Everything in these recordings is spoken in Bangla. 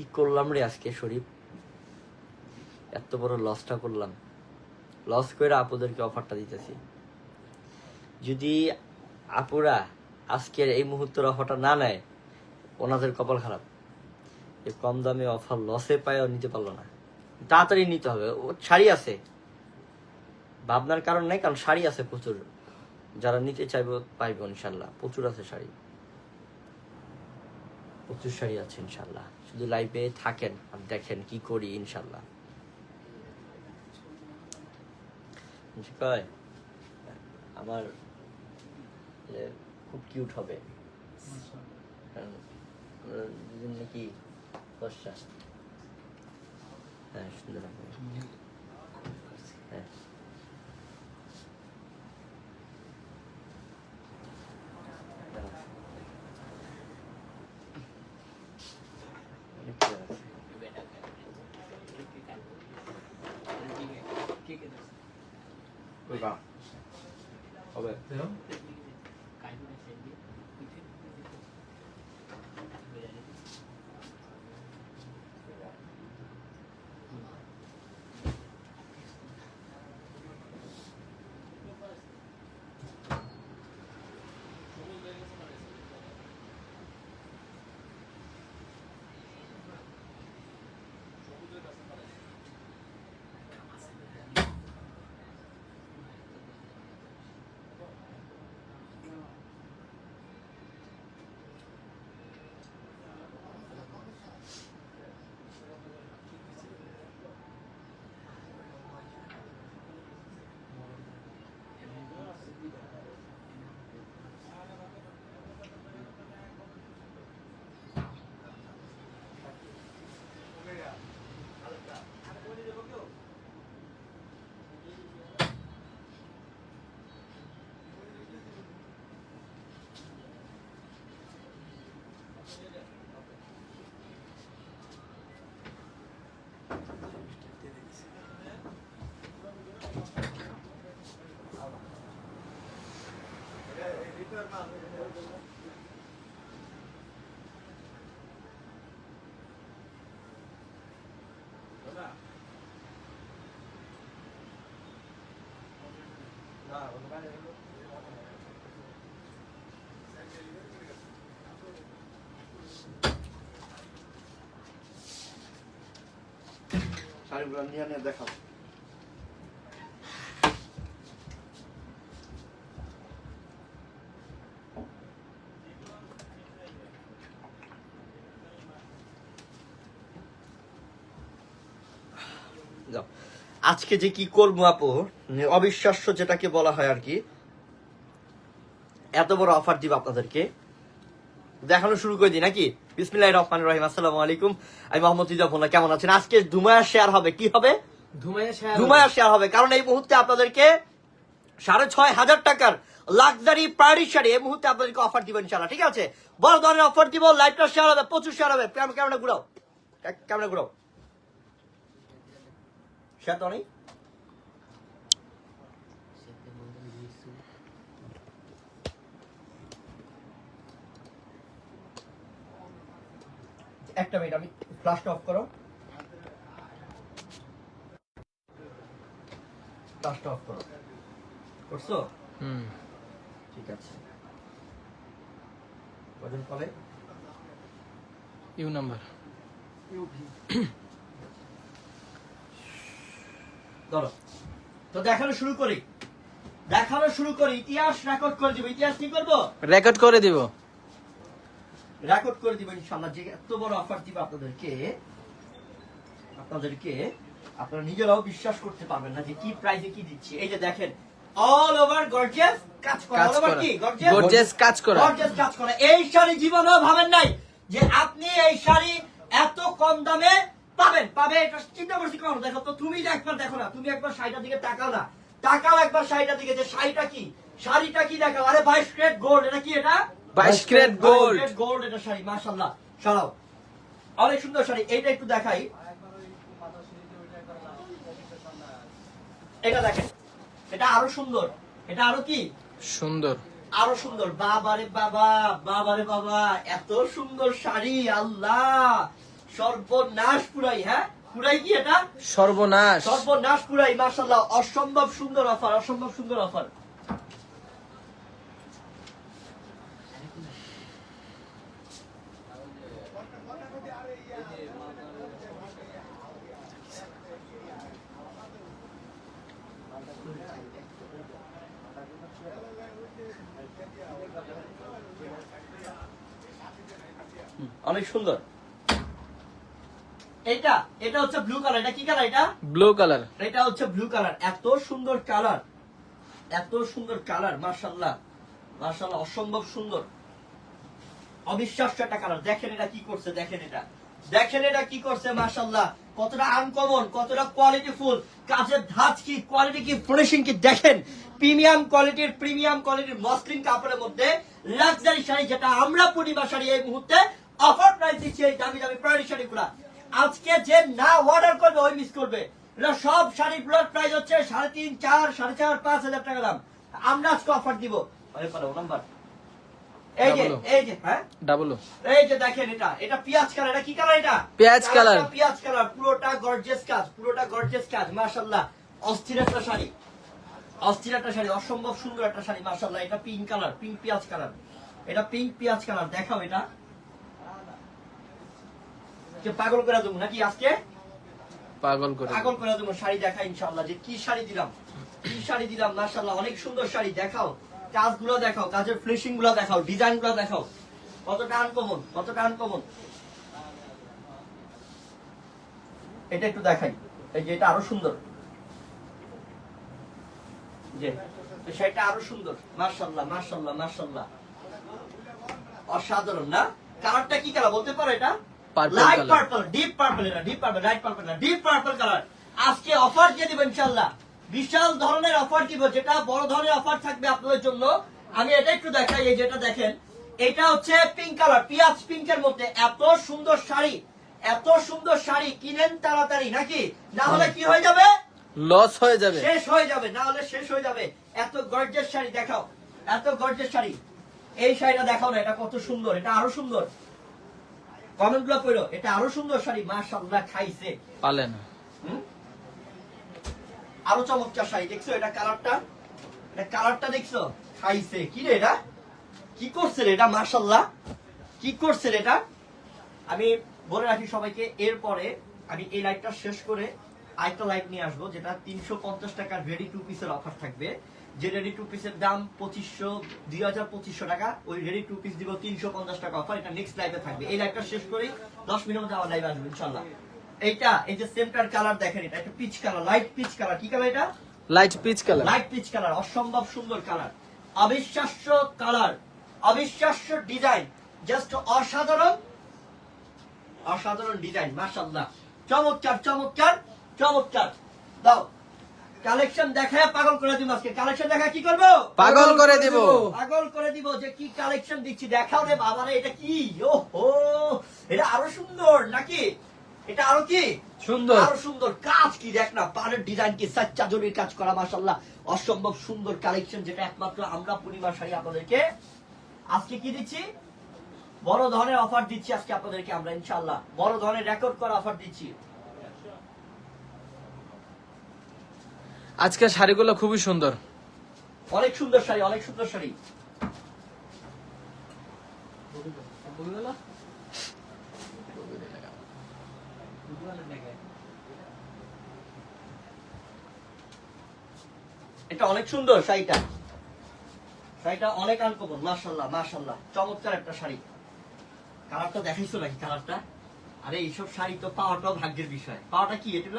কি করলাম রে আজকে শরীফ? এত বড় লসটা করলাম। লস করে আপুদেরকে অফারটা দিতেছি। যদি আপুরা আজকের এই মুহূর্তের অফারটা না নেয়, ওনাদের কপাল খারাপ। এই কম দামে অফার লসে পায়ও নিতে পারল না। তাড়াতাড়ি নিতে হবে। ও শাড়ি আছে। ভাবনার কারণ নেই, কারণ শাড়ি আছে প্রচুর। যারা নিতে চাইবে, পাইবে ইনশাল্লাহ। প্রচুর আছে শাড়ি। প্রচুর শাড়ি আছে ইনশাল্লাহ। শুধু লাইভে থাকেন আর দেখেন কি করি ইনশাল্লাহ আমার খুব কিউট হবে। নাকি হ্যাঁ সুন্দর হ্যাঁ। 그래요? হবে শাড়িগুলো নিয়ে নিয়ে যাও। আজকে যে কি করব আপু? অবিশ্বাস্য যেটাকে বলা হয় আর কি। এত বড় অফার দিব আপনাদেরকে। দেখানো শুরু করে দিই, নাকি? বিসমিল্লাহির রহমানির রহিম আসসালামু আলাইকুম। আমি মোহাম্মদ ইজাফুল্লাহ কেমন আছেন? আজকে ধুমায়া শেয়ার হবে কি হবে? ধুমায়া শেয়ার হবে। কারণ এই মুহূর্তে আপনাদেরকে সাড়ে ছয় হাজার টাকার লাক্সারি প্রায়োরিটি শাড়ি এই মুহূর্তে আপনাদেরকে অফার দিবেন ইনশাল্লাহ ঠিক আছে? বড় ধরনের অফার দিব লাইভটা শেয়ার হবে প্রচুর শেয়ার হবে। ক্যাম- ক্যামেরা ঘুরাও। ক্যা- ক্যামেরা ঘুরাও। শেয়ার তো নেই একটা মিনিট আমি ফ্লাশটা অফ করো। ফ্লাশটা অফ করো। করছ? হুম। ঠিক আছে। কজন কলে? You number. ইউ ধরো। তো দেখানো শুরু করি। দেখানো শুরু করি ইতিহাস রেকর্ড করে দিব। ইতিহাস কি করব? রেকর্ড করে দিব। রেকর্ড করে দিব ইনশাল্লাহ যে এত বড় অফার দিব আপনাদেরকে আপনাদেরকে আপনারা নিজেরাও বিশ্বাস করতে পারবেন না যে কি প্রাইসে কি দিচ্ছি। এই যে দেখেন অল ওভার গর্জিয়াস কাজ করা over করা। কি? গর্জিয়াস কাজ করা। গর্জিয়াস কাজ করা। এই শাড়ি জীবনেও ভাবেন নাই যে আপনি এই শাড়ি এত কম দামে পাবেন। পাবে এটা চিন্তা করছি কেন দেখো তো তুমি একবার দেখো না তুমি একবার শাড়িটার দিকে তাকাও না। তাকাও একবার শাড়িটার দিকে যে শাড়িটা কি? শাড়িটা কি দেখাও? আরে বাইশ ক্রেট গোল্ড এটা কি এটা? 22 ক্যারেট গোল্ড গোল্ড এটা শাড়ি মাশাআল্লাহ। সরাও। অনেক সুন্দর শাড়ি এইটা একটু দেখাই। এটা দেখেন এটা আরও সুন্দর। এটা আরও কি? সুন্দর। আরও সুন্দর। বাবারে বাবা বাবারে বাবা এত সুন্দর শাড়ি আল্লাহ। সর্বনাশ পুরাই হ্যাঁ? পুরাই কি এটা? সর্বনাশ। সর্বনাশ পুরাই মার্শাল্লাহ অসম্ভব সুন্দর অফার অসম্ভব সুন্দর অফার। অনেক সুন্দর। এটা এটা হচ্ছে ব্লু কালার এটা কি কালার এটা? ব্লু কালার এটা হচ্ছে ব্লু কালার এত সুন্দর কালার এত সুন্দর কালার মার্শাল্লাহ মার্শাল্লাহ অসম্ভব সুন্দর। অবিশ্বাস্য একটা কালার দেখেন এটা কি করছে দেখেন এটা। দেখেন এটা কি করছে মার্শাল্লাহ কতটা আনকমন কতটা কোয়ালিটি ফুল কাজের ধাঁচ কি কোয়ালিটি কি ফিনিশিং কি দেখেন। প্রিমিয়াম কোয়ালিটির প্রিমিয়াম কোয়ালিটির মসলিন কাপড়ের মধ্যে লাক্সারি শাড়ি যেটা আমরা পূর্ণিমা শাড়ি এই মুহূর্তে অফার প্রাইস দিচ্ছি এই দামি দামি প্রাইস শাড়িগুলা। আজকে যে না অর্ডার করবে ওই মিস করবে। এগুলো সব শাড়ির ব্লড প্রাইস হচ্ছে সাড়ে তিন চার সাড়ে চার পাঁচ হাজার টাকা দাম। আমরা আজকে অফার দিব। নাম্বার এই যে এই যে হ্যাঁ? ডাবল এই যে দেখেন এটা এটা পিয়াজ কালার এটা কি কালার এটা? পেঁয়াজ কালার। পিয়াজ কালার পুরোটা গর্জিয়াস কাজ পুরোটা গর্জিয়াস কাজ মাশাআল্লাহ। অস্থির একটা শাড়ি। অস্থির একটা শাড়ি অসম্ভব সুন্দর একটা শাড়ি মাশাআল্লাহ। এটা পিঙ্ক কালার পিঙ্ক পিয়াজ কালার এটা পিঙ্ক পিয়াজ কালার দেখাও এটা। যে পাগল করে দেবো নাকি আজকে? পাগল করে পাগল করে দেবো শাড়ি দেখা ইনশাআল্লাহ। যে কি শাড়ি দিলাম? কি শাড়ি দিলাম? মাশাআল্লাহ অনেক সুন্দর শাড়ি দেখাও। কাজগুলো দেখাও কাজের ফিনিশিংগুলো দেখাও ডিজাইনগুলো দেখাও। কতটা আনকমন কতটা আনকমন এটা একটু দেখাই। এই যে এটা আরও সুন্দর। যে সেটা আরও সুন্দর। মার্শাল্লাহ মার্শাল্লাহ মার্শাল্লাহ অসাধারণ না? কালারটা কি কালার বলতে পারো এটা? Purple light purple deep purple এটা ডিপ পার্পল লাইট পার্পল না ডিপ পার্পল কালার আজকে অফার দিয়ে দিব ইনশাআল্লাহ। বিশাল ধরনের অফার দিব যেটা বড় ধরনের অফার থাকবে আপনাদের জন্য। আমি এটা একটু দেখাই এই যেটা দেখেন এটা হচ্ছে পিঙ্ক কালার পিয়াজ পিঙ্কের মধ্যে। এত সুন্দর শাড়ি এত সুন্দর শাড়ি কিনেন তাড়াতাড়ি নাকি? না হলে কি হয়ে যাবে? লস হয়ে যাবে। শেষ হয়ে যাবে না হলে শেষ হয়ে যাবে। এত গর্জের শাড়ি দেখাও। এত গর্জের শাড়ি। এই শাড়িটা দেখাও না এটা কত সুন্দর এটা আরও সুন্দর। কমেন্টগুলো করো এটা আরও সুন্দর শাড়ি মাশাআল্লাহ খাইছে। পালে না? আরও চমৎকার শাড়ি দেখছ এটা কালারটা? এটা কালারটা দেখছ? খাইছে। কি রে এটা? কি করছে রে এটা মাশাআল্লাহ? কি করছে রে এটা? আমি বলে রাখি সবাইকে এরপরে আমি এই লাইটটা শেষ করে আরেকটা লাইট নিয়ে আসব যেটা তিনশো পঞ্চাশ টাকার রেডি টু পিসের অফার থাকবে। যে রেডি টু পিসের দাম পঁচিশশো দুই হাজার পঁচিশশো টাকা ওই রেডি টু পিস দিব তিনশো পঞ্চাশ টাকা অফার এটা নেক্সট লাইভে থাকবে। এই শেষ করেই দশ মিনিটের মধ্যে আমার লাইভ আসবে ইনশাল্লাহ এইটা এই যে সেমটার কালার দেখেন এটা একটা peach colour light peach colour কি কালার এটা? Light peach colour light peach colour অসম্ভব সুন্দর কালার অবিশ্বাস্য কালার অবিশ্বাস্য ডিজাইন জাস্ট অসাধারণ অসাধারণ ডিজাইন মাশাআল্লাহ। চমৎকার চমৎকার। চমৎকার। দাও। কালেকশন দেখায় পাগল করে দিব আজকে। কালেকশন দেখা কি করব? পাগল করে দিব। পাগল করে দিব যে কি কালেকশন দিচ্ছি। দেখাও রে বাবা রে এটা কি? ও হো এটা আরও সুন্দর নাকি? এটা আরও কি? সুন্দর। আরও সুন্দর কাজ কি? দেখ না পাড়ের ডিজাইন কি? সাচ্চা জরির কাজ করা মাশাল্লাহ অসম্ভব সুন্দর কালেকশন যেটা একমাত্র আমরা পূর্ণিমা শাড়ি আপনাদেরকে আজকে কি দিচ্ছি? বড় ধরনের অফার দিচ্ছি আজকে আপনাদেরকে আমরা ইনশাল্লাহ বড় ধরনের রেকর্ড করা অফার দিচ্ছি। আজকে শাড়িগুলো খুবই সুন্দর। অনেক সুন্দর শাড়ি, অনেক সুন্দর শাড়ি। এটা অনেক সুন্দর শাড়িটা। শাড়িটা অনেক আনকমন মাশাল্লাহ মাশাল্লাহ চমৎকার একটা শাড়ি। কালারটা দেখাইছো নাকি কালারটা আরে এইসব শাড়ি তো পাওয়াটাও ভাগ্যের বিষয়। পাওয়াটা কি এটা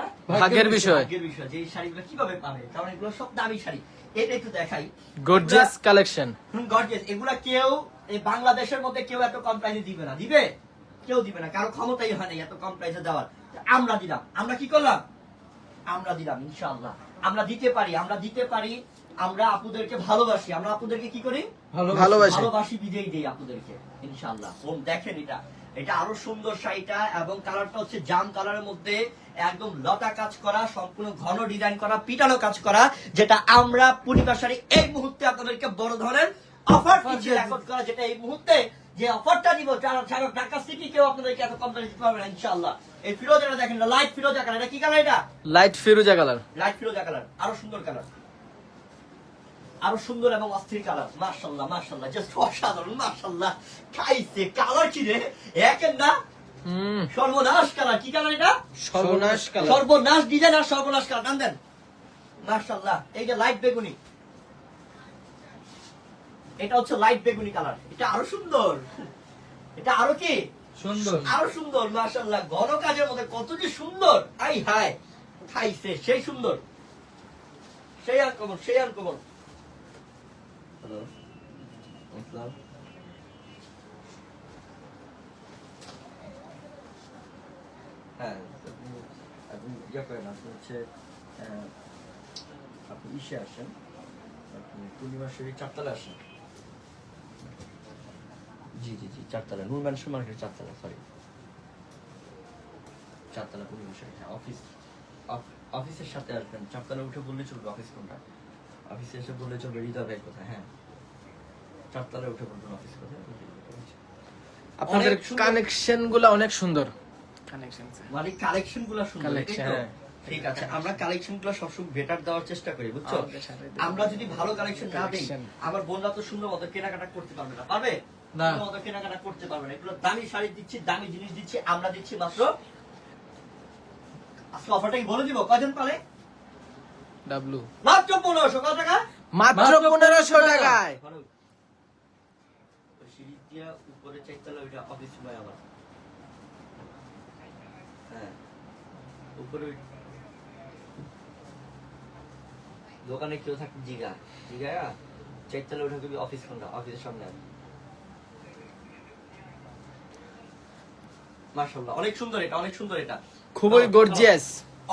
ভাগ্যের বিষয়। ভাগ্যের বিষয় যে এই শাড়িগুলো কীভাবে পাবে? কারণ এগুলো সব দামি শাড়ি। এটা একটু দেখাই। গর্জিয়াস কালেকশন গর্জিয়াস এগুলা কেউ এই বাংলাদেশের মধ্যে কেউ এত কম প্রাইসে দিবে না। দিবে? কেউ দিবে না। কারও ক্ষমতাই হয় না এত কম প্রাইসে দেওয়ার। আমরা দিলাম। আমরা কি করলাম? আমরা দিলাম ইনশাআল্লাহ। আমরা দিতে পারি আমরা দিতে পারি। আমরা আপুদেরকে ভালোবাসি। আমরা আপুদেরকে কি করি? ভালোবাসি। ভালোবাসি। বিজয়ী দেই আপনাদেরকে ইনশাআল্লাহ। দেখেন এটা। এটা আরও সুন্দর শাড়িটা এবং কালারটা হচ্ছে জাম কালারের মধ্যে একদম লতা কাজ করা সম্পূর্ণ ঘন ডিজাইন করা পিটানো কাজ করা যেটা আমরা পূর্ণিমা শাড়ি এই মুহূর্তে আপনাদেরকে বড় ধরনের অফার রেকর্ড করা যেটা এই মুহূর্তে যে অফারটা দিব যারা ঢাকা সিটি কেউ আপনাদেরকে এত কম দামে দিতে পারবে না ইনশাআল্লাহ। এই ফিরোজাটা দেখেন লাইট ফিরোজা কালার এটা কি কালার এটা? লাইট ফিরোজা কালার লাইট ফিরোজা কালার আরও সুন্দর কালার আরও সুন্দর এবং অস্থির কালার। মার্শাল্লাহ মার্শাল্লাহ জাস্ট অসাধারণ মার্শাল্লাহ খাইছে কালার কি রে? একের না? সর্বনাশ কালার কি কালার এটা? সর্বনাশ কালার। সর্বনাশ ডিজাইন আর সর্বনাশ কালার টান দেন। মার্শাল্লাহ এই যে লাইট বেগুনি। এটা হচ্ছে লাইট বেগুনি কালার। এটা আরও সুন্দর। এটা আরও কি? সুন্দর। আরও সুন্দর মার্শাল্লাহ ঘন কাজের মধ্যে কত যে সুন্দর। আই হাই খাইছে সেই সুন্দর। সেই আর আনকমন সেই আর আনকমন হ্যালো আসসালাম হ্যাঁ আপনি ইয়ে করেন আপনি হচ্ছে আপনি ইসে আসেন আপনি পূর্ণিমা শরীর চারতলা আসেন জি জি জি চারতলা নূর ম্যানশন মার্কেট চারতলা সরি চারতলা পূর্ণিমা শরীর হ্যাঁ অফিস অফ- অফিসের সাথে আসবেন। চারতলা উঠে বললে চলবে অফিস কোনটা? অফিসে এসে বললে চলবে হৃদয় ভাইয়ের কথা হ্যাঁ। চারতলা উঠে বলবেন অফিস কোথায়? আপনাদের কানেকশনগুলা অনেক সুন্দর। মানে কালেকশনগুলো সুন্দর? হ্যাঁ। ঠিক আছে আমরা কালেকশনগুলো সবসময় বেটার দেওয়ার চেষ্টা করি বুঝছ। আমরা যদি ভালো কালেকশন না দিই। আমার বোনরা তো সুন্দর মতো কেনাকাটা করতে পারবে না পারবে? না। মতো কেনাকাটা করতে পারবে না। এগুলো দামি শাড়ি দিচ্ছি দামি জিনিস দিচ্ছি আমরা দিচ্ছি মাত্র আজকে অফারটা কি বলে দিব কয়জন পালে? ডাব্লু মাত্র পনেরোশো কত টাকা? মাত্র পনেরোশো টাকায় ওই সিঁড়ি দিয়া উপরে চাইতালে ওইটা অফিস ভাই আমার। হ্যাঁ। উপরে দোকানে কেউ থাকতে জিগা। জিগা চাইতালে ওঠা করবি অফিস কোনটা? অফিসের সামনে মাশাআল্লাহ অনেক সুন্দর এটা অনেক সুন্দর এটা। খুবই গর্জিয়াস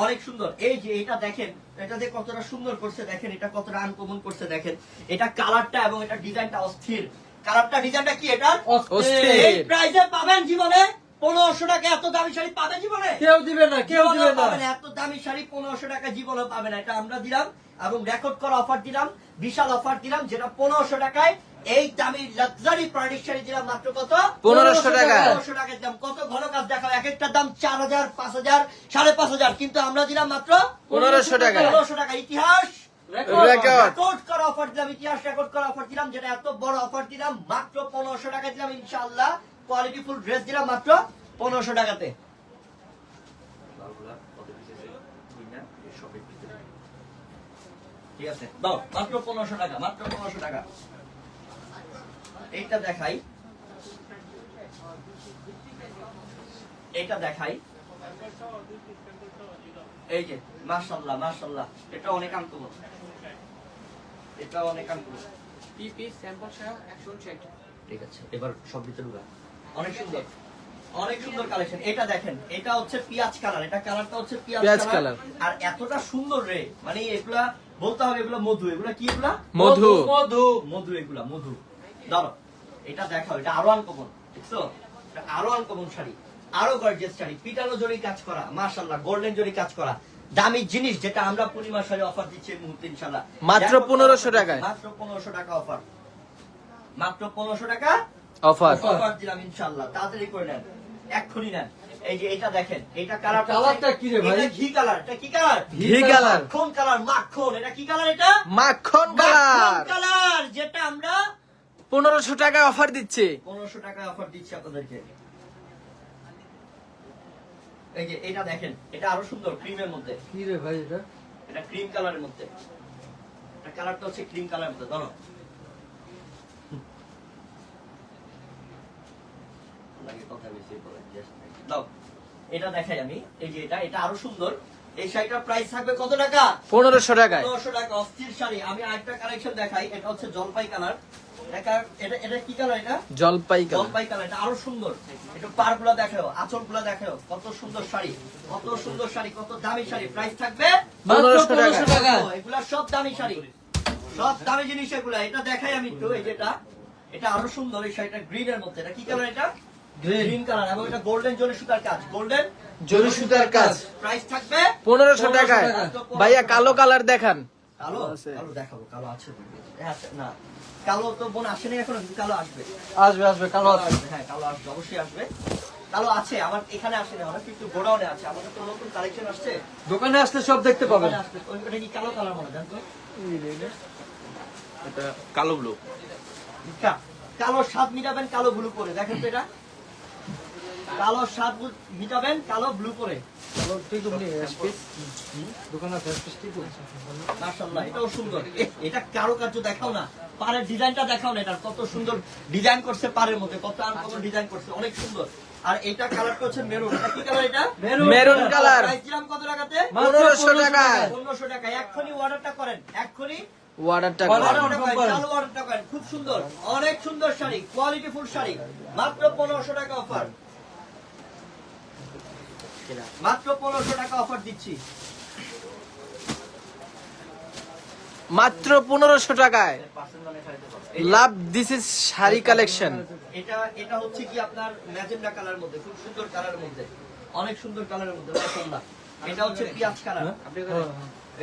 অনেক সুন্দর। এই যে এটা দেখেন এটা যে কতটা সুন্দর করছে দেখেন এটা কতটা আনকমন করছে দেখেন। এটা কালারটা এবং এটা ডিজাইনটা অস্থির। কালারটা ডিজাইনটা কি এটা অস্থির। এই প্রাইসে পাবেন জীবনে পনেরোশো টাকা এত দামি শাড়ি পাবে জীবনে? কেউ দিবে না কেউ দিবে না। না এত দামি শাড়ি পনেরোশো টাকা জীবনে পাবে না। এটা আমরা দিলাম এবং রেকর্ড করা অফার দিলাম বিশাল অফার দিলাম যেটা পনেরোশো টাকায় এই দামি লাক্সারি শাড়ি দিলাম মাত্র কত? 1500 টাকা। পনেরোশো টাকার দাম। কত ঘন কাজ দেখাও। এক একটা দাম চার হাজার পাঁচ হাজার সাড়ে পাঁচ হাজার। কিন্তু আমরা দিলাম মাত্র 1500 টাকা। পনেরোশো টাকা। ইতিহাস রেকর্ড। রেকর্ড করা অফার দিলাম। ইতিহাস রেকর্ড করা অফার দিলাম। যেটা এত বড় অফার দিলাম মাত্র পনেরোশো টাকা দিলাম ইনশাআল্লাহ। কোয়ালিটি ফুল ড্রেস দিলাম মাত্র পনেরোশো টাকাতে। ঠিক আছে। দাও মাত্র পনেরোশো টাকা মাত্র পনেরোশো টাকা। এইটা দেখাই। এটা দেখাই। এই যে মাশাল্লাহ মাশাল্লাহ এটা অনেক এটা অনেক আনকমন ঠিক আছে এবার সব ভিতরে অনেক সুন্দর। অনেক সুন্দর কালেকশন এটা দেখেন এটা হচ্ছে পিয়াজ কালার এটা কালারটা হচ্ছে পিয়াজ কালার আর এতটা সুন্দর রে। মানে এগুলা বলতে হবে এগুলো মধু। এগুলা কি এগুলা? মধু। মধু মধু এগুলা মধু। ধরো এটা দেখাও এটা আরও আনকমন দেখছ? এটা আরও আনকমন শাড়ি আরও গর্জিয়াস শাড়ি। পিটানো জরি কাজ করা মাশাআল্লাহ গোল্ডেন জরি কাজ করা। দামি জিনিস যেটা আমরা পূর্ণিমা শাড়ি অফার দিচ্ছি এই মুহূর্তে ইনশাআল্লাহ। মাত্র দেখো, 1500 টাকায়। মাত্র পনেরোশো টাকা অফার মাত্র পনেরোশো টাকা অফার অফার দিলাম ইনশাআল্লাহ। তাড়াতাড়ি করে নেন এক্ষুনি নেন। এই যে এটা দেখেন এটা কালার কালারটা কি রে ভাই? ঘি কালার এটা কি কালার ঘি কালার মাখন কালার মাখন। এটা কি কালার এটা? মাখন মাখন কালার কালার যেটা আমরা পনেরোশো টাকা অফার দিচ্ছে। পনেরোশো টাকা অফার দিচ্ছি আপনাদেরকে। এই যে এটা দেখেন এটা আরও সুন্দর ক্রিমের মধ্যে। কি রে ভাই এটা? এটা ক্রিম কালারের মধ্যে। এটা কালারটা হচ্ছে ক্রিম কালারের মধ্যে ধরো। লাগে কথা বেশি বলে, just like it. দাও। এটা দেখাই আমি। এই যে এটা এটা আরও সুন্দর। এই শাড়িটার প্রাইস থাকবে কত টাকা? পনেরোশো টাকায়। পনেরোশো টাকা অস্থির শাড়ি। আমি আরেকটা কালেকশন দেখাই এটা হচ্ছে জলপাই কালার এটা এটা এটা কি কালার এটা? জলপাই জলপাই কালার এটা আরও সুন্দর। একটু গুলা দেখাও কত সুন্দর শাড়ি কত সুন্দর শাড়ি কত দামি শাড়ি। প্রাইস থাকবে টাকা। এগুলা সব দামি শাড়ি। সব দামি জিনিস এগুলা। এটা দেখাই আমি একটু এই যেটা এটা আরও সুন্দর এই শাড়িটা গ্রিন এর মধ্যে। এটা কি কালার এটা? গ্রিন কালার এবং এটা গোল্ডেন জরি সুতার কাজ। গোল্ডেন জরি সুতার কাজ। প্রাইস থাকবে টাকায়। ভাইয়া কালো কালার দেখান। কালো? কালো দেখাবো কালো আছে। বলবে। হ্যাঁ, আছে, না। কালো তো বোন আসেনি এখনও কিন্তু কালো আসবে। আসবে আসবে কালো আসবে। হ্যাঁ কালো আসবে অবশ্যই আসবে। কালো আছে আমার এখানে আসেনি আমার কিন্তু গোডাউনে আছে। আমাদের তো নতুন কালেকশন আসছে। দোকানে আসলে সব দেখতে পাবেন। ওখানে আসবে ওই- ওটা কি কালো কালার মনে জানতো এটা কালো ব্লু কালো স্বাদ মিটাবেন কালো ব্লু করে দেখেন তো এটা। কালো স্বাদ মিটাবেন কালো ব্লু। করে মাশাআল্লাহ এটাও সুন্দর। এটা কারও কার্য দেখাও না। পাড়ের ডিজাইনটা দেখাও না এটার কত সুন্দর ডিজাইন করছে পাড়ের মধ্যে কত আর কত ডিজাইন করছে অনেক সুন্দর। আর এটা কালারটা হচ্ছে মেরুন এটা কি কালার এটা? মেরুন। কালার। প্রাইস দিলাম কত টাকাতে? পনেরোশো টাকায়। পনেরোশো টাকা এক্ষুনি অর্ডারটা করেন এক্ষুনি অর্ডারটা করেন। করেন। চালু অর্ডারটা করেন খুব সুন্দর অনেক সুন্দর শাড়ি কোয়ালিটি ফুল শাড়ি মাত্র পনেরোশো টাকা অফার মাত্র পনেরোশো টাকা অফার দিচ্ছি। মাত্র পনেরোশো টাকায়। Love this is sari collection এটা এটা হচ্ছে কি আপনার ম্যাজেন্ডা কালার মধ্যে খুব সুন্দর কালারের মধ্যে। অনেক সুন্দর কালারের মধ্যে এটা হচ্ছে পিয়াজ কালার। আপনি হ্যাঁ,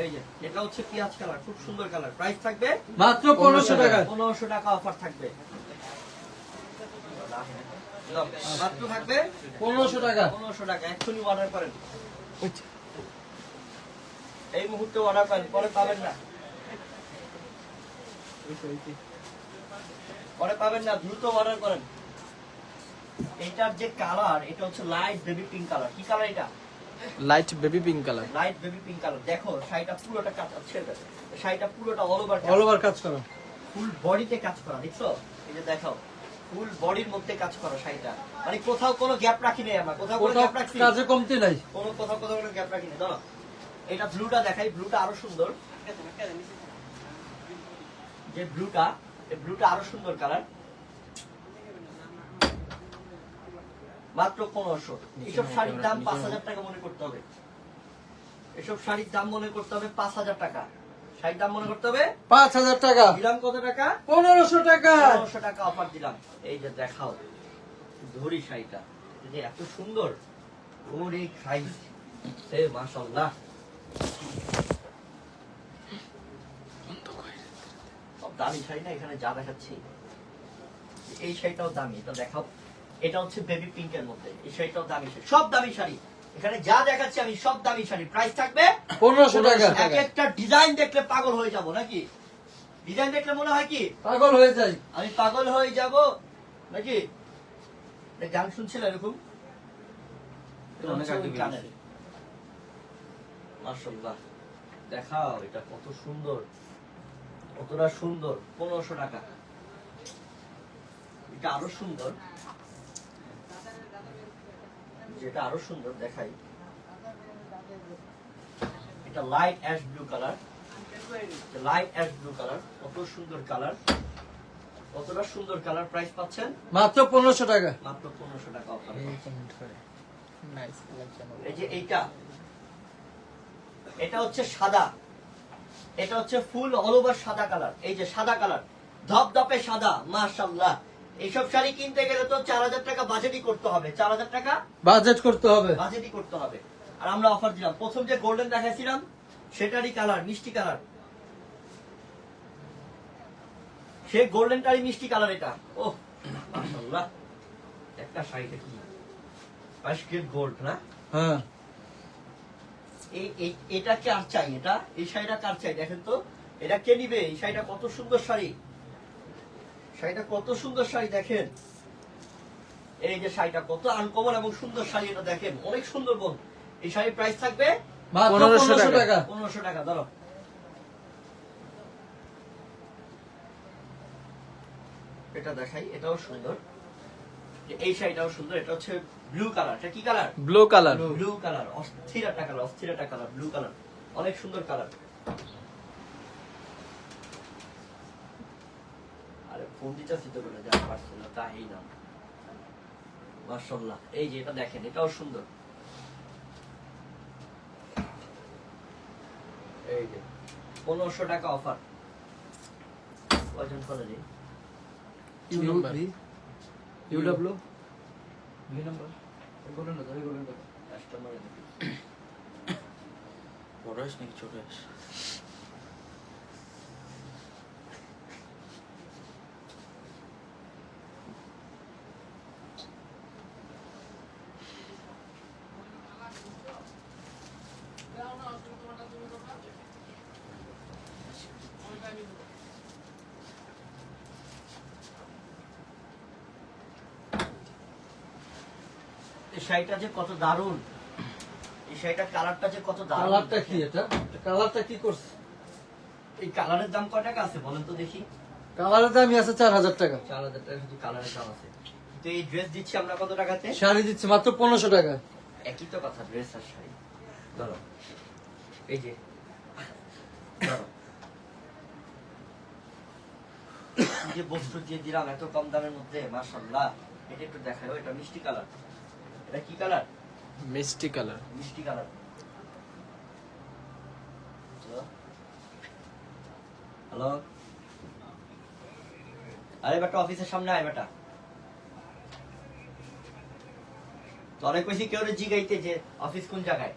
এই যে এটা হচ্ছে পিয়াজ কালার খুব সুন্দর কালার। প্রাইস থাকবে মাত্র পনেরোশো টাকা পনেরোশো টাকা অফার থাকবে। মাত্র থাকবে পনেরোশো টাকা। পনেরোশো টাকা এক্ষুনি অর্ডার করেন। এই মুহূর্তে অর্ডার করেন পরে পাবেন না। পরে পাবেন না দ্রুত অর্ডার করেন। এটার যে কালার এটা হচ্ছে লাইট বেবি পিঙ্ক কালার কি কালার এটা? Light baby pink colour light baby pink colour দেখো শাড়িটা পুরোটা কাজ ছেড়ে শাড়িটা পুরোটা অল ওভার অল ওভার কাজ করো। ফুল বডিতে কাজ করা দেখছ? এই যে দেখাও। ফুল বডির মধ্যে কাজ করা শাড়িটা। মানে কোথাও কোনো গ্যাপ রাখি নেই আমরা কোথাও কোনো গ্যাপ রাখছি। কাজে কমতি নাই। কোনো কোথাও কোথাও কোনো গ্যাপ রাখি নেই। ধরো এটা ব্লুটা দেখাই ব্লুটা আরও সুন্দর। যে ব্লুটা এই ব্লুটা আরও সুন্দর কালার। মাত্র পনেরোশো। এসব শাড়ির দাম পাঁচ হাজার টাকা মনে করতে হবে। এসব শাড়ির দাম মনে করতে হবে পাঁচ হাজার টাকা। শাড়ির দাম মনে করতে হবে পাঁচ হাজার টাকা। দিলাম কত টাকা? পনেরোশো টাকা। পনেরোশো টাকা অফার দিলাম। এই যে দেখাও ধরি শাড়িটা। যে এত সুন্দর। ওরে খাই সে মাশাল্লাহ দামি শাড়ি না এখানে যা দেখাচ্ছি। এই শাড়িটাও দামি এটা দেখাও। এটা হচ্ছে বেবি পিঙ্কের মধ্যে এই শাড়িটাও দামি শাড়ি সব দামি শাড়ি। এখানে যা দেখাচ্ছি আমি সব দামি শাড়ি। প্রাইস থাকবে পনেরোশো টাকা। এক একটা ডিজাইন দেখলে পাগল হয়ে যাব নাকি? ডিজাইন দেখলে মনে হয় কি? পাগল হয়ে যায় আমি পাগল হয়ে যাব নাকি? গান শুনছিল এরকম? দেখাও এটা কত সুন্দর। কতটা সুন্দর? পনেরোশো টাকা। এটা আরও সুন্দর। যেটা আরও সুন্দর দেখাই। এটা light ash blue colour light ash blue colour কত সুন্দর কালার কতটা সুন্দর কালার প্রাইস পাচ্ছেন? মাত্র পনেরোশো টাকা। মাত্র পনেরোশো টাকা এই যে এইটা। এটা হচ্ছে সাদা। এটা হচ্ছে ফুল অল ওভার সাদা কালার এই যে সাদা কালার ধপধপে সাদা মাশাল্লাহ এইসব শাড়ি কিনতে গেলে তো চার হাজার টাকা বাজেটই করতে হবে। চার হাজার টাকা বাজেট করতে হবে। বাজেটই করতে হবে। আর আমরা অফার দিলাম। প্রথম যে গোল্ডেন দেখাইছিলাম সেটারই কালার মিষ্টি কালার সে গোল্ডেনটারই মিষ্টি কালার এটা। ও মাশাল্লাহ একটা শাড়িটা কি গ্রেড গোল্ড না? হ্যাঁ। এই এটা কার চাই? এটা? এই শাড়িটা কার চাই? দেখেন তো এটা কে নিবে? এই শাড়িটা কত সুন্দর শাড়ি। শাড়িটা কত সুন্দর শাড়ি দেখেন। এই যে শাড়িটা কত আনকমন এবং সুন্দর শাড়ি এটা দেখেন। অনেক সুন্দর বোন এই শাড়ির প্রাইস থাকবে পনেরোশো টাকা। টাকা। পনেরোশো টাকা ধরো এটা দেখাই এটাও সুন্দর। এই শাড়িটাও সুন্দর এটা হচ্ছে ব্লু কালার এটা কি colour blue colour blue colour অস্থির একটা কালার অস্থির একটা কালার ব্লু কালার অনেক সুন্দর কালার আরে ফোন দিতেছি তো বলে যা পারছি না তাই না। মার্শাল্লাহ এই যে এটা দেখেন এটাও সুন্দর। এই যে পনেরোশো টাকা অফার কজন করে দিন কি number? ইউডাব্লিউ দুই নম্বর বলেন না শাড়িটা যে কত দারুণ। এই শাড়িটার কালারটা যে কত দারুণ। কালারটা কি এটা? কালারটা কি করছে? এই কালারের দাম কয় টাকা আছে বলেন তো দেখি। কালারের দামই আছে চার হাজার টাকা। চার হাজার টাকা শুধু কালারের দাম আছে। তো এই ড্রেস দিচ্ছি আমরা কত টাকাতে? শাড়ি দিচ্ছে মাত্র পনেরোশো টাকা। একই তো কথা ড্রেস আর শাড়ি। ধরো। এই যে। ধরো। যে বস্তু দিয়ে দিলাম এত কম দামের মধ্যে মাশাল্লাহ এটা একটু দেখায় এটা মিষ্টি কালার। এটা কি কালার? মিষ্টি কালার। মিষ্টি কালার। হ্যালো? আরে বেটা অফিসের সামনে আয় বেটা তোরে কইছি কেউ জিগাইতে যে অফিস কোন জায়গায়?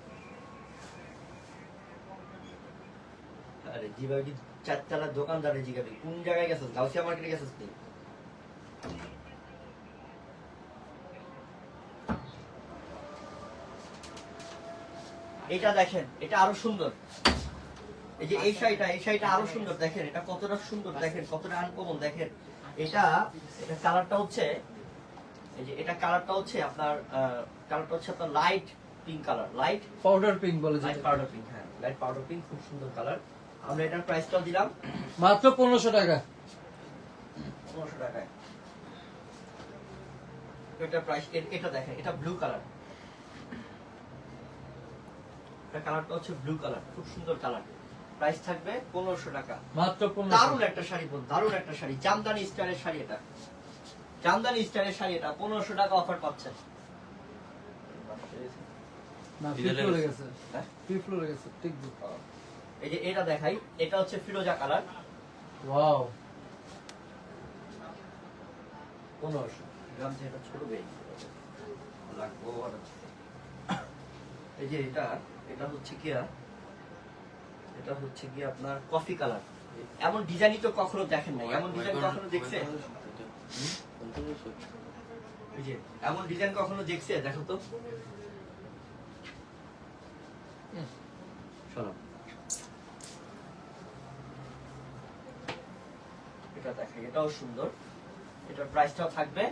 আরে জিবাই কি চারতলা দোকানদারে জিগাবি কোন জায়গায় গেছিস? গাউসিয়া মার্কেটে গেছিস তুই এটা দেখেন এটা আরও সুন্দর। এই যে এই শাড়িটা এই শাড়িটা আরও সুন্দর দেখেন এটা কতটা সুন্দর দেখেন কতটা আনকমন দেখেন। এটা এটা কালারটা হচ্ছে এই যে এটা কালারটা হচ্ছে আপনার কালারটা হচ্ছে আপনার light pink colour light powder pink বলে যেটা। পাউডার পিঙ্ক হ্যাঁ লাইট পাউডার পিঙ্ক খুব সুন্দর কালার আমরা এটার প্রাইসটাও দিলাম। মাত্র পনেরোশো টাকা। পনেরোশো টাকায়। এটা প্রাইস এটা দেখেন এটা ব্লু কালার এটা কালারটা হচ্ছে ব্লু কালার খুব সুন্দর কালার প্রাইস থাকবে পনেরোশো টাকা। মাত্র দারুণ একটা শাড়ি দারুণ একটা শাড়ি। জামদানি স্টাইলের শাড়ি এটা। জামদানি স্টাইলের শাড়ি এটা। পনেরোশো টাকা অফার পাচ্ছেন। হ্যাঁ? এই যে এটা দেখাই এটা হচ্ছে ফিরোজা কালার। ওয়াও পনেরোশো। গ্রাম থেকে ছোট বেরিয়ে লাগবো এই যে এটা এটা হচ্ছে এটা হচ্ছে কি আপনার কফি কালার এমন ডিজাইনই তো কখনো দেখেন নাই। এমন ডিজাইন কখনো দেখছে? এই যে এমন ডিজাইন কখনো দেখছে? দেখো তো। শোনো। এটা দেখাই এটাও সুন্দর। এটার প্রাইসটাও থাকবে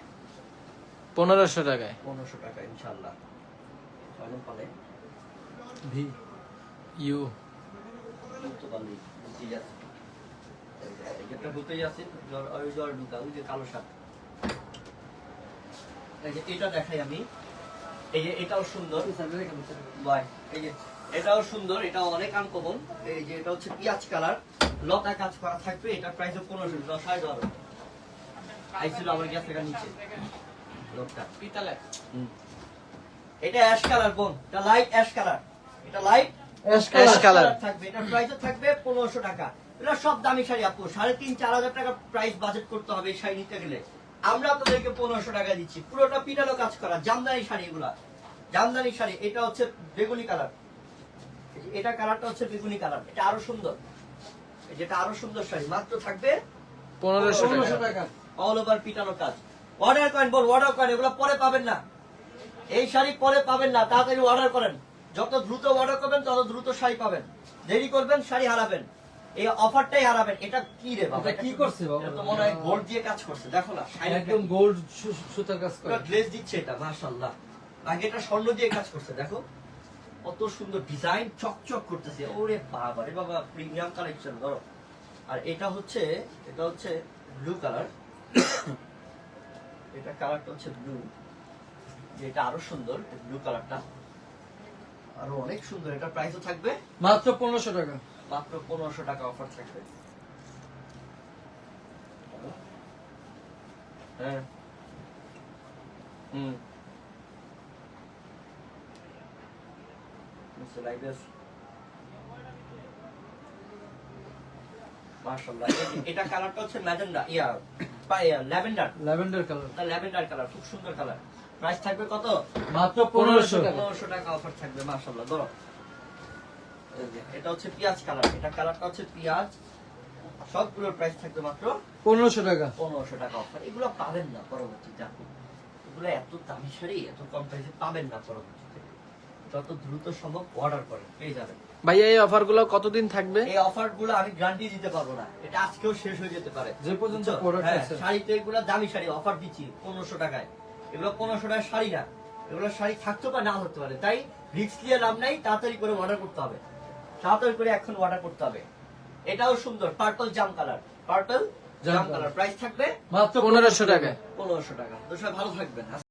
পনেরোশো টাকায়। পনেরোশো টাকা ইনশাল্লাহ পালে ভি ইউ এটা দেখাই আমি এই যে এটাও সুন্দর এই যে এটাও সুন্দর এটাও অনেক আনকমন এই যে এটা হচ্ছে পিঁয়াজ কালার। লতা কাজ করা থাকবে এটা প্রাইস পনেরোশো দশ হাজার ডলার আইছিল আমার গ্যাস টাকা নিচে। লোকটা। হুম। এটা অ্যাশ কালার বোন এটা লাইট অ্যাশ কালার এটা লাইট অ্যাশ কালার থাকবে এটার প্রাইস থাকবে পনেরোশো টাকা। এটা সব দামি শাড়ি আপু সাড়ে তিন চার হাজার টাকা প্রাইস বাজেট করতে হবে এই শাড়ি নিতে গেলে। আমরা আপনাদেরকে পনেরোশো টাকা দিচ্ছি। পুরোটা পিটানো কাজ করা জামদানি শাড়ি এগুলা। জামদানি শাড়ি এটা হচ্ছে বেগুনি কালার এটা কালারটা হচ্ছে বেগুনি কালার এটা আরও সুন্দর। যেটা আরও সুন্দর শাড়ি মাত্র থাকবে পনেরোশো পনেরোশো টাকা। টাকা অল ওভার পিটানো কাজ। অর্ডার করেন বল অর্ডার করেন এগুলো পরে পাবেন না। এই শাড়ি পরে পাবেন না তাড়াতাড়ি অর্ডার করেন। যত দ্রুত অর্ডার করবেন তত দ্রুত শাড়ি পাবেন। দেরি করবেন শাড়ি হারাবেন। এই অফারটাই হারাবেন। এটা কি রে বাবা? এটা কি করছে বাবা? এটা তো মনে হয় গোল্ড দিয়ে কাজ করছে। দেখো না একদম গোল্ড সুতার কাজ করে। গ্লেজ দিচ্ছে এটা মাশাআল্লাহ। আগে এটা স্বর্ণ দিয়ে কাজ করছে দেখো। কত সুন্দর ডিজাইন চকচক করতেছে। ওরে বাবা রে বাবা প্রিমিয়াম কালেকশন ধরো। আর এটা হচ্ছে এটা হচ্ছে ব্লু কালার এটা কালারটা হচ্ছে ব্লু যেটা আরও সুন্দর ব্লু কালারটা আরও অনেক সুন্দর এটা প্রাইসও থাকবে? মাত্র পনেরোশো টাকা। মাত্র পনেরোশো টাকা অফার থাকবে। হ্যাঁ। হুম। Mr. Like this. মাশাআল্লাহ এটা কালারটা হচ্ছে ম্যাজেন্ডা ইয়া lavender. Lavender colour lavender colour খুব সুন্দর কালার প্রাইস থাকবে কত? মাত্র পনেরোশো। টাকা। পনেরোশো টাকা অফার থাকবে ধরো। এটা হচ্ছে পেঁয়াজ কালার এটা কালারটা হচ্ছে পেঁয়াজ। সবগুলোর প্রাইস থাকবে মাত্র পনেরোশো টাকা। পনেরোশো টাকা অফার এগুলো পাবেন না পরবর্তীতে আপনি। এগুলো এত দামি শাড়ি এত কম প্রাইসে পাবেন না পরবর্তীতে। যত দ্রুত সম্ভব অর্ডার করেন পেয়ে যাবেন। ভাইয়া এই অফারগুলো কতদিন থাকবে? এই অফারগুলো আমি গ্যারান্টি দিতে পারব না। এটা আজকেও শেষ হয়ে যেতে পারে। যে পর্যন্ত? হ্যাঁ। শাড়িতে এগুলো দামি শাড়ি অফার দিচ্ছি পনেরোশো টাকায়। এগুলো পনেরোশো টাকার শাড়ি না। এগুলো শাড়ি থাকতে পারে না হতে পারে। তাই রিক্স নিয়ে লাভ নাই তাড়াতাড়ি করে অর্ডার করতে হবে। তাড়াতাড়ি করে এখন অর্ডার করতে হবে। এটাও সুন্দর পার্পল জাম কালার পার্পল জাম কালার প্রাইস থাকবে মাত্র পনেরোশো টাকা পনেরোশো টাকা। তো সবাই ভালো থাকবেন।